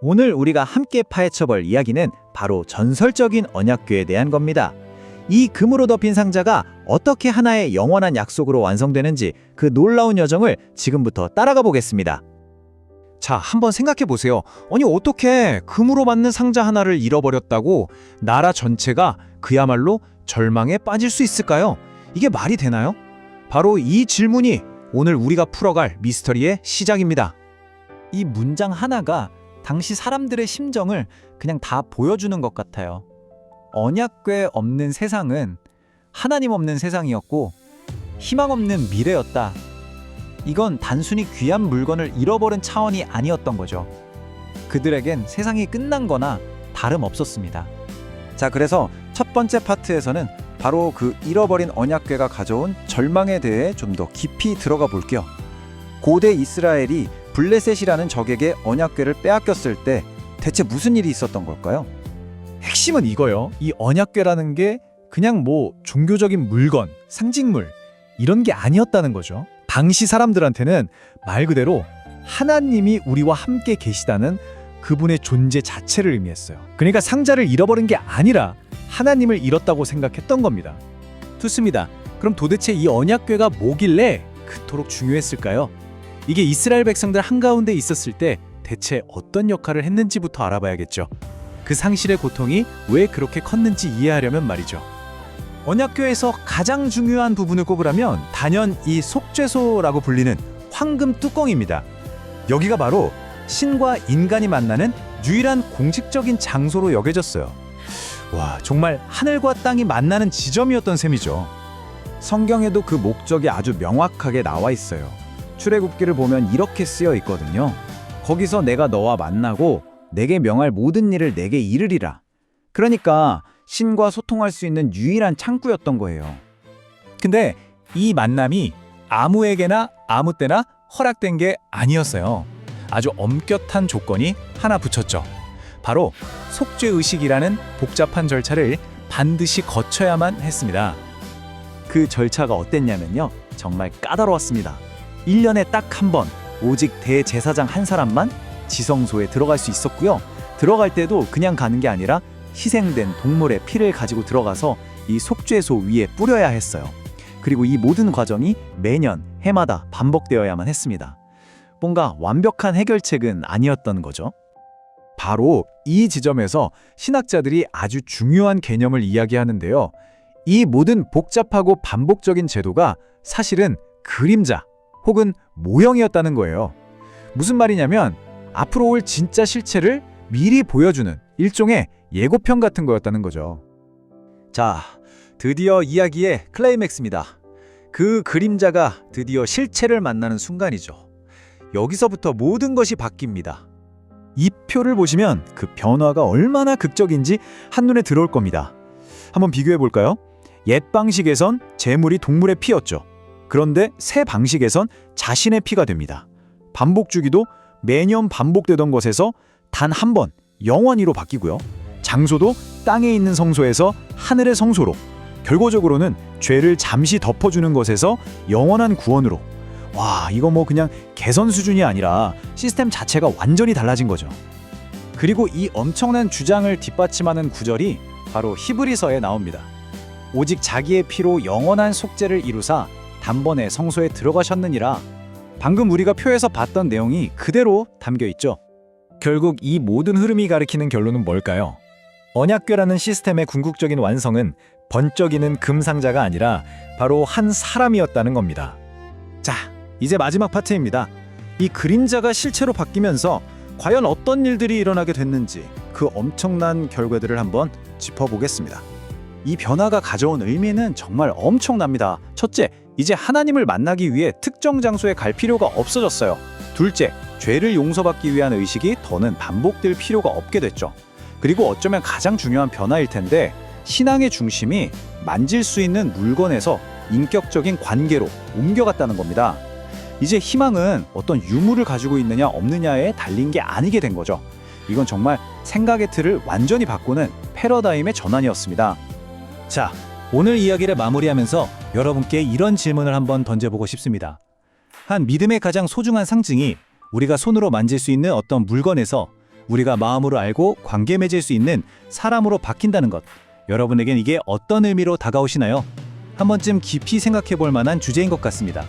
오늘 우리가 함께 파헤쳐볼 이야기는 바로 전설적인 언약궤에 대한 겁니다. 이 금으로 덮인 상자가 어떻게 하나의 영원한 약속으로 완성되는지 그 놀라운 여정을 지금부터 따라가 보겠습니다. 자, 한번 생각해 보세요. 아니, 어떻게 금으로 만든 상자 하나를 잃어버렸다고 나라 전체가 그야말로 절망에 빠질 수 있을까요? 이게 말이 되나요? 바로 이 질문이 오늘 우리가 풀어갈 미스터리의 시작입니다. 이 문장 하나가 당시 사람들의 심정을 그냥 다 보여주는 것 같아요. 언약궤 없는 세상은 하나님 없는 세상이었고 희망 없는 미래였다. 이건 단순히 귀한 물건을 잃어버린 차원이 아니었던 거죠. 그들에겐 세상이 끝난 거나 다름 없었습니다. 자, 그래서 첫 번째 파트에서는 바로 그 잃어버린 언약궤가 가져온 절망에 대해 좀 더 깊이 들어가 볼게요. 고대 이스라엘이 블레셋이라는 적에게 언약궤를 빼앗겼을 때 대체 무슨 일이 있었던 걸까요? 핵심은 이거요. 이 언약궤라는 게 그냥 뭐 종교적인 물건, 상징물 이런 게 아니었다는 거죠. 당시 사람들한테는 말 그대로 하나님이 우리와 함께 계시다는 그분의 존재 자체를 의미했어요. 그러니까 상자를 잃어버린 게 아니라 하나님을 잃었다고 생각했던 겁니다. 좋습니다. 그럼 도대체 이 언약궤가 뭐길래 그토록 중요했을까요? 이게 이스라엘 백성들 한가운데 있었을 때 대체 어떤 역할을 했는지부터 알아봐야겠죠. 그 상실의 고통이 왜 그렇게 컸는지 이해하려면 말이죠. 언약궤에서 가장 중요한 부분을 꼽으라면 단연 이 속죄소라고 불리는 황금 뚜껑입니다. 여기가 바로 신과 인간이 만나는 유일한 공식적인 장소로 여겨졌어요. 와, 정말 하늘과 땅이 만나는 지점이었던 셈이죠. 성경에도 그 목적이 아주 명확하게 나와 있어요. 출애굽기를 보면 이렇게 쓰여 있거든요. 거기서 내가 너와 만나고 내게 명할 모든 일을 내게 이르리라. 그러니까 신과 소통할 수 있는 유일한 창구였던 거예요. 근데 이 만남이 아무에게나 아무 때나 허락된 게 아니었어요. 아주 엄격한 조건이 하나 붙였죠. 바로 속죄 의식이라는 복잡한 절차를 반드시 거쳐야만 했습니다. 그 절차가 어땠냐면요. 정말 까다로웠습니다. 1년에 딱 한 번 오직 대제사장 한 사람만 지성소에 들어갈 수 있었고요. 들어갈 때도 그냥 가는 게 아니라 희생된 동물의 피를 가지고 들어가서 이 속죄소 위에 뿌려야 했어요. 그리고 이 모든 과정이 매년 해마다 반복되어야만 했습니다. 뭔가 완벽한 해결책은 아니었던 거죠. 바로 이 지점에서 신학자들이 아주 중요한 개념을 이야기하는데요. 이 모든 복잡하고 반복적인 제도가 사실은 그림자 혹은 모형이었다는 거예요. 무슨 말이냐면 앞으로 올 진짜 실체를 미리 보여주는 일종의 예고편 같은 거였다는 거죠. 자, 드디어 이야기의 클라이맥스입니다. 그 그림자가 드디어 실체를 만나는 순간이죠. 여기서부터 모든 것이 바뀝니다. 이 표를 보시면 그 변화가 얼마나 극적인지 한눈에 들어올 겁니다. 한번 비교해 볼까요? 옛 방식에선 재물이 동물의 피였죠. 그런데 새 방식에선 자신의 피가 됩니다. 반복 주기도 매년 반복되던 것에서 단 한 번 영원히로 바뀌고요. 장소도 땅에 있는 성소에서 하늘의 성소로 결과적으로는 죄를 잠시 덮어주는 것에서 영원한 구원으로 와 이거 뭐 그냥 개선 수준이 아니라 시스템 자체가 완전히 달라진 거죠. 그리고 이 엄청난 주장을 뒷받침하는 구절이 바로 히브리서에 나옵니다. 오직 자기의 피로 영원한 속죄를 이루사 단번에 성소에 들어가셨느니라. 방금 우리가 표에서 봤던 내용이 그대로 담겨 있죠. 결국 이 모든 흐름이 가리키는 결론은 뭘까요? 언약궤라는 시스템의 궁극적인 완성은 번쩍이는 금상자가 아니라 바로 한 사람이었다는 겁니다. 자, 이제 마지막 파트입니다. 이 그림자가 실체로 바뀌면서 과연 어떤 일들이 일어나게 됐는지 그 엄청난 결과들을 한번 짚어보겠습니다. 이 변화가 가져온 의미는 정말 엄청납니다. 첫째, 이제 하나님을 만나기 위해 특정 장소에 갈 필요가 없어졌어요. 둘째, 죄를 용서받기 위한 의식이 더는 반복될 필요가 없게 됐죠. 그리고 어쩌면 가장 중요한 변화일 텐데 신앙의 중심이 만질 수 있는 물건에서 인격적인 관계로 옮겨갔다는 겁니다. 이제 희망은 어떤 유물을 가지고 있느냐 없느냐에 달린 게 아니게 된 거죠. 이건 정말 생각의 틀을 완전히 바꾸는 패러다임의 전환이었습니다. 자, 오늘 이야기를 마무리하면서 여러분께 이런 질문을 한번 던져보고 싶습니다. 한 믿음의 가장 소중한 상징이 우리가 손으로 만질 수 있는 어떤 물건에서 우리가 마음으로 알고 관계 맺을 수 있는 사람으로 바뀐다는 것. 여러분에겐 이게 어떤 의미로 다가오시나요? 한 번쯤 깊이 생각해 볼 만한 주제인 것 같습니다.